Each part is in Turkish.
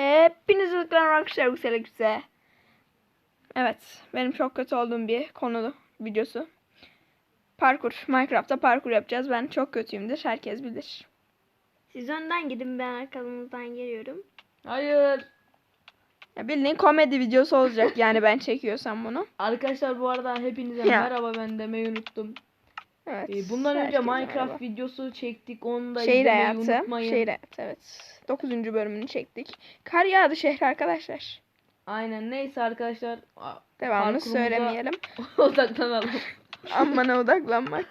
Hepinize tıklan arkadaşlar Yüksel Yüksel. Evet. Benim çok kötü olduğum bir konu videosu. Parkur. Minecraft'ta parkur yapacağız. Ben çok kötüyümdür. Herkes bilir. Siz önden gidin ben arkanızdan geliyorum. Hayır. Ya bildiğin komedi videosu olacak yani ben çekiyorsam bunu. Arkadaşlar bu arada hepinize Ya. merhaba ben demeyi unuttum. Evet. Ee, bundan önce Minecraft merhaba. videosu çektik. Onu da Şehir hayatı. unutmayın. Şehir hayatı evet. 9. bölümünü çektik. Kar yağdı şehre arkadaşlar. Aynen neyse arkadaşlar. Devamını söylemeyelim. Odaklanalım. Amana odaklanmak.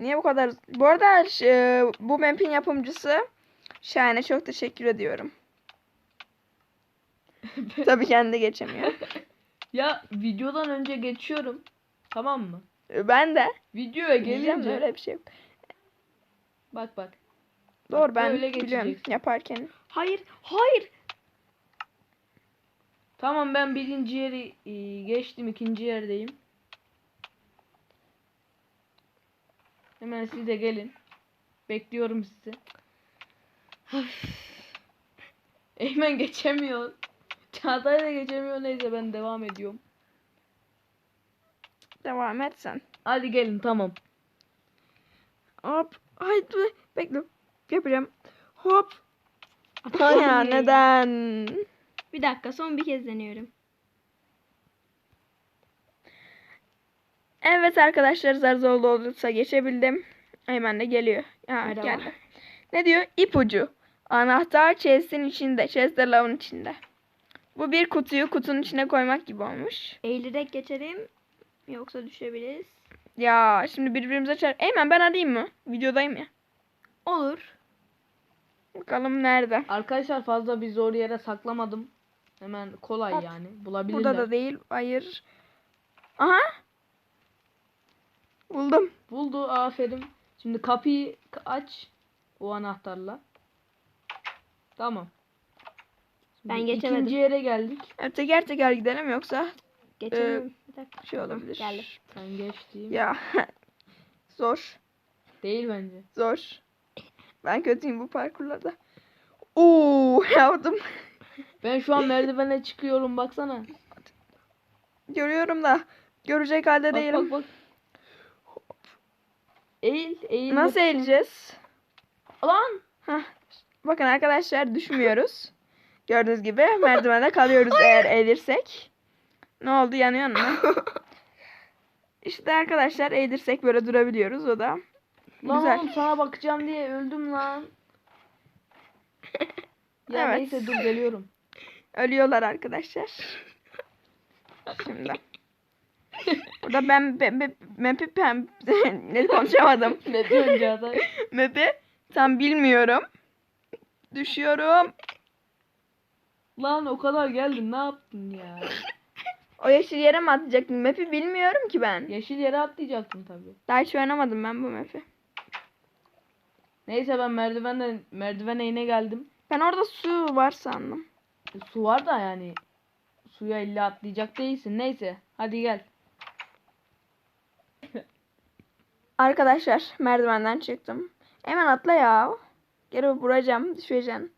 Niye bu kadar? Bu arada e, bu map'in yapımcısı Şahin'e çok teşekkür ediyorum. Tabii kendi geçemiyor. Ya videodan önce geçiyorum. Tamam mı? E, Ben de. Videoya gelince öyle bir şey yok. bak bak. Doğru ben böyle biliyorum geçeceksin. yaparken. Hayır, hayır. Tamam ben birinci yeri e, geçtim ikinci yerdeyim. Hemen siz de gelin. Bekliyorum sizi. Eymen geçemiyor. Çağatay da geçemiyor neyse ben devam ediyorum. Devam et sen. Hadi gelin tamam. Hop. Haydi bekle. Yapacağım. Hop. Ya neden? Bir dakika son bir kez deniyorum. Evet arkadaşlar zar zor olursa geçebildim. Hemen de geliyor. Ha, Merhaba. geldi. Ne diyor? İpucu. Anahtar chest'in içinde. Chest de lavın içinde. Bu bir kutuyu kutunun içine koymak gibi olmuş. Eğilerek geçelim. Yoksa düşebiliriz. Ya şimdi birbirimize çar... Eymen ben arayayım mı? Videodayım ya. Olur. Bakalım nerede? Arkadaşlar fazla bir zor yere saklamadım. Hemen kolay Bak, yani. Bulabilirler. Burada da değil. Hayır. Aha. Buldum. Buldu aferin. Şimdi kapıyı aç. O anahtarla. Tamam. Ben geçemedim. İkinci yere geldik. Evet, teker teker gidelim yoksa Geçemiyorum. bir dakika. şey olabilir. Geldim. Ben geçtim. Ya. zor. Değil bence. Zor. Ben kötüyüm bu parkurlarda. Oo yaptım. Ben şu an merdivene çıkıyorum baksana. Görüyorum da görecek halde Bak değilim. bak bak. Eğil eğil. Nasıl yapıştır. eğileceğiz? Lan. Hah. Bakın arkadaşlar düşmüyoruz. Gördüğünüz gibi merdivende kalıyoruz eğer eğilirsek. Ne oldu yanıyor mu? İşte arkadaşlar eğilirsek böyle durabiliyoruz o da. Lan Güzel. oğlum sana bakacağım diye öldüm lan. Ya Evet. neyse dur geliyorum. Ölüyorlar arkadaşlar. Şimdi. Burada ben be, be, map'i ben ne konuşamadım. ne diyorsun Çağatay? Map'i tam bilmiyorum. Düşüyorum. Lan o kadar geldin ne yaptın ya? O yeşil yere mi atacaktım? Map'i bilmiyorum ki ben. Yeşil yere atlayacaktın tabii. Daha hiç oynamadım ben bu map'i. Neyse ben merdivenden merdivene yine geldim. Ben orada su var sandım. Su var da yani suya illa atlayacak değilsin. Neyse hadi gel. Arkadaşlar merdivenden çıktım. Hemen atla ya. Geri vuracağım. Düşeceğim.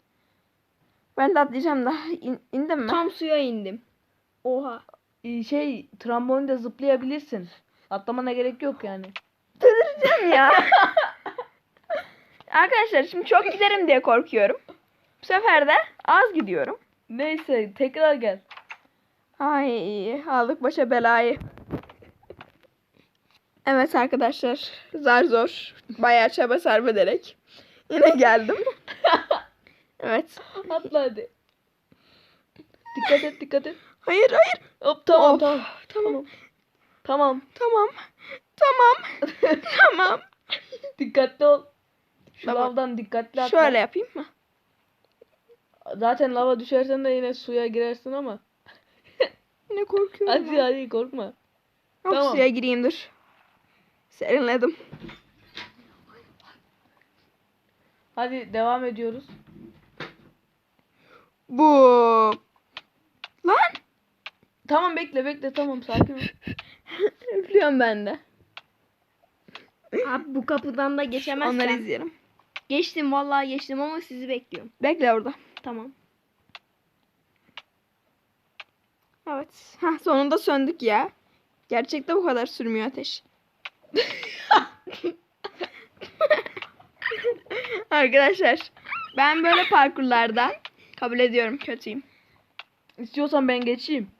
Ben de atlayacağım da. İn, indim mi? Tam suya indim. Oha. Ee, şey trambolinde zıplayabilirsin. Atlamana gerek yok yani. Delireceğim ya. Arkadaşlar şimdi çok giderim diye korkuyorum. Bu sefer de az gidiyorum. Neyse tekrar gel. Ay aldık başa belayı. Evet arkadaşlar zar zor. Bayağı çaba sarf ederek. Yine geldim. Evet. Atla hadi. Dikkat et dikkat et. Hayır hayır. Hop tamam Of, tamam. Tamam. Tamam. Tamam. Tamam. tamam. Dikkatli ol. Şu Tamam. lavdan dikkatli atla. Şöyle yapayım mı? Zaten lava düşersen de yine suya girersin ama. Ne korkuyorum. Hadi ben. hadi korkma. Yok, Tamam. suya gireyim dur. Serinledim. Hadi devam ediyoruz. Bu. Lan. Tamam bekle bekle tamam sakin ol. Üflüyorum ben de. Abi bu kapıdan da geçemezsen. Onları izleyelim. Geçtim vallahi geçtim ama sizi bekliyorum. Bekle orada. Tamam. Evet. Hah, sonunda söndük ya. Gerçekte bu kadar sürmüyor ateş. Arkadaşlar ben böyle parkurlardan kabul ediyorum kötüyüm. İstiyorsan ben geçeyim.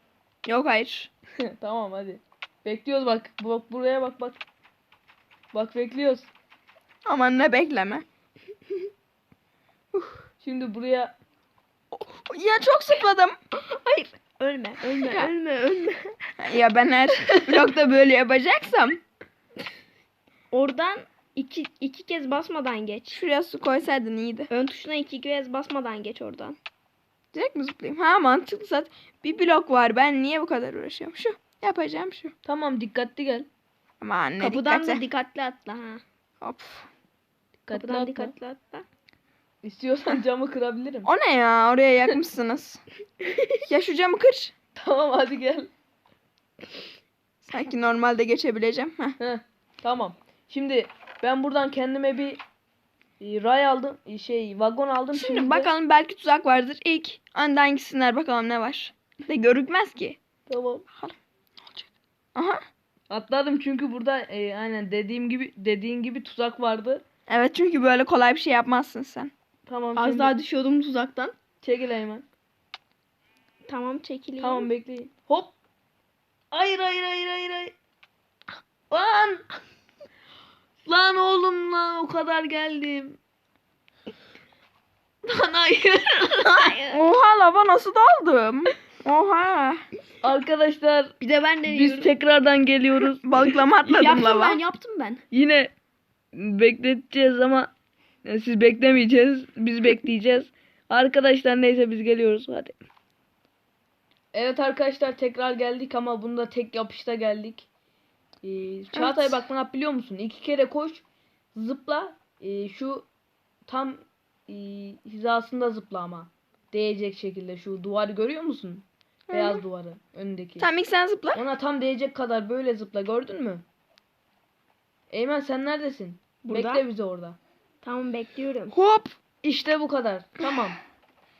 Yok hayır. tamam hadi. Bekliyoruz bak. Bak buraya bak bak. Bak bekliyoruz. Aman ne bekleme. Şimdi buraya Ya çok sıkladım. Hayır. Ölme, ölme, Ya. ölme, ölme. Ya ben her vlogda böyle yapacaksam Oradan iki, iki kez basmadan geç. şuraya su koysaydın iyiydi. Ön tuşuna iki kez basmadan geç oradan. Direkt mi zıplayayım? Ha mantıklı zaten. Bir blok var. Ben niye bu kadar uğraşıyorum? Şu. Yapacağım şu. tamam dikkatli gel. Ama anne Kapıdan dikkatli. da dikkatli atla ha. Hop. Dikkatli Kapıdan atla. dikkatli atla. İstiyorsan camı kırabilirim. O ne ya? Oraya yakmışsınız. ya şu camı kır. tamam hadi gel. Sanki normalde geçebileceğim. Heh. Heh, tamam. Şimdi ben buradan kendime bir e, ray aldım. e, Şey vagon aldım. Şimdi de- bakalım belki tuzak vardır. İlk önden gitsinler bakalım ne var. De görükmez ki. Tamam. Aha. Atladım çünkü burada e, aynen dediğim gibi dediğin gibi tuzak vardı. Evet çünkü böyle kolay bir şey yapmazsın sen. Tamam Az şimdi daha düşüyordum tuzaktan. çekil hemen. Tamam çekileyim. Tamam bekleyin. Hop. Hayır hayır hayır hayır hayır. Lan. Lan oğlum lan o kadar geldim. Lan hayır. Oha lava nasıl daldım? Oha. Arkadaşlar Bir de ben deniyorum. biz tekrardan geliyoruz. Balıklama atladım yaptım lava. ben yaptım ben. Yine bekleteceğiz ama e, siz beklemeyeceğiz. Biz bekleyeceğiz. Arkadaşlar neyse biz geliyoruz hadi. Evet arkadaşlar tekrar geldik ama bunda tek yapışta geldik. Ee, Çağatay Evet. bak ne yap biliyor musun? İki kere koş zıpla Ee, şu tam e, hizasında zıpla ama. Değecek şekilde şu duvarı görüyor musun? Beyaz duvarı önündeki. Tamam ilk sen zıpla. Ona tam değecek kadar böyle zıpla gördün mü? Eymen sen neredesin? Burada. Bekle bizi orada. Tamam bekliyorum. Hop. İşte bu kadar. Tamam.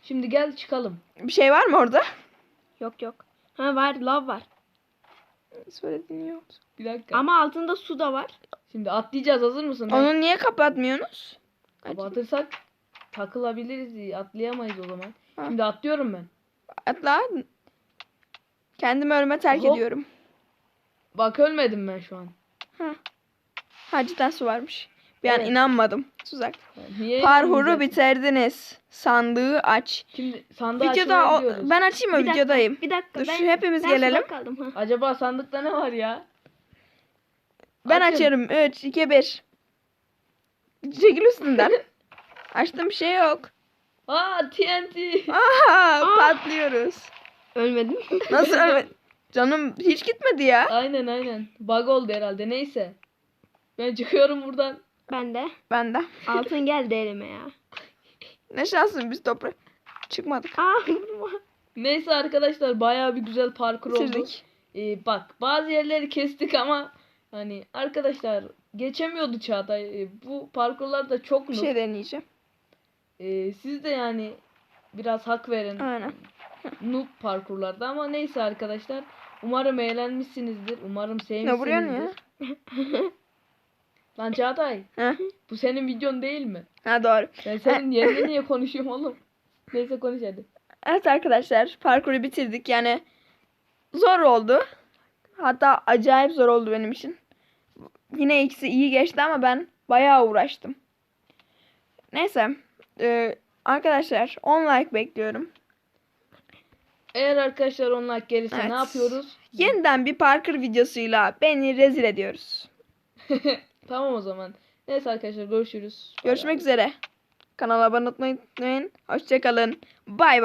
Şimdi gel çıkalım. Bir şey var mı orada? Yok yok. Ha var lav var. Söyle dinliyor musun? Bir dakika. Ama altında su da var. Şimdi atlayacağız hazır mısın? Onu niye kapatmıyorsunuz? Kapatırsak takılabiliriz. Atlayamayız o zaman. Ha. Şimdi atlıyorum ben. Atla. Kendimi ölüme terk Hop. ediyorum. Bak ölmedim ben şu an. Ha cidden su varmış. Bir an Evet. inanmadım. Tuzak. Niye yapmayacağız? bitirdiniz. Sandığı aç. Şimdi sandığı Videoda o, ben açayım mı Bir dakika, videodayım? Bir dakika. Dur, ben, şu hepimiz ben gelelim. kaldım. Ha. Acaba sandıkta ne var ya? Ben Açın. açarım. 3, 2, 1. Çekil üstünden. Açtım bir şey yok. Aa TNT. Aha patlıyoruz. Ölmedim. Nasıl ölme- Canım hiç gitmedi ya. aynen aynen. Bug oldu herhalde. Neyse. Ben çıkıyorum buradan. Ben de. Ben de. Altın geldi elime ya. Ne şansın biz toprak çıkmadık. Aa. Neyse arkadaşlar bayağı bir güzel parkur oldu. Ee, bak bazı yerleri kestik ama hani arkadaşlar geçemiyordu Çağatay. Ee, bu parkurlarda çok Bir noob. şey deneyeceğim. Ee, siz de yani biraz hak verin. Aynen. Noob parkurlarda ama neyse arkadaşlar. Umarım eğlenmişsinizdir. Umarım Ne vuruyorsun ya? Lan Çağatay Heh. bu senin videon değil mi? Ha doğru. Ben senin yerine niye konuşuyorum oğlum? Neyse konuş hadi. Evet arkadaşlar parkuru bitirdik. Yani zor oldu. Hatta acayip zor oldu benim için. Yine ikisi iyi geçti ama ben bayağı uğraştım. Neyse. e, arkadaşlar 10 like bekliyorum. Eğer arkadaşlar onlar gelirse Evet. ne yapıyoruz? Yeniden bir parkur videosuyla beni rezil ediyoruz. Tamam o zaman. Neyse arkadaşlar görüşürüz. Görüşmek üzere. Kanala abone olmayı unutmayın. Hoşçakalın. Bay bay.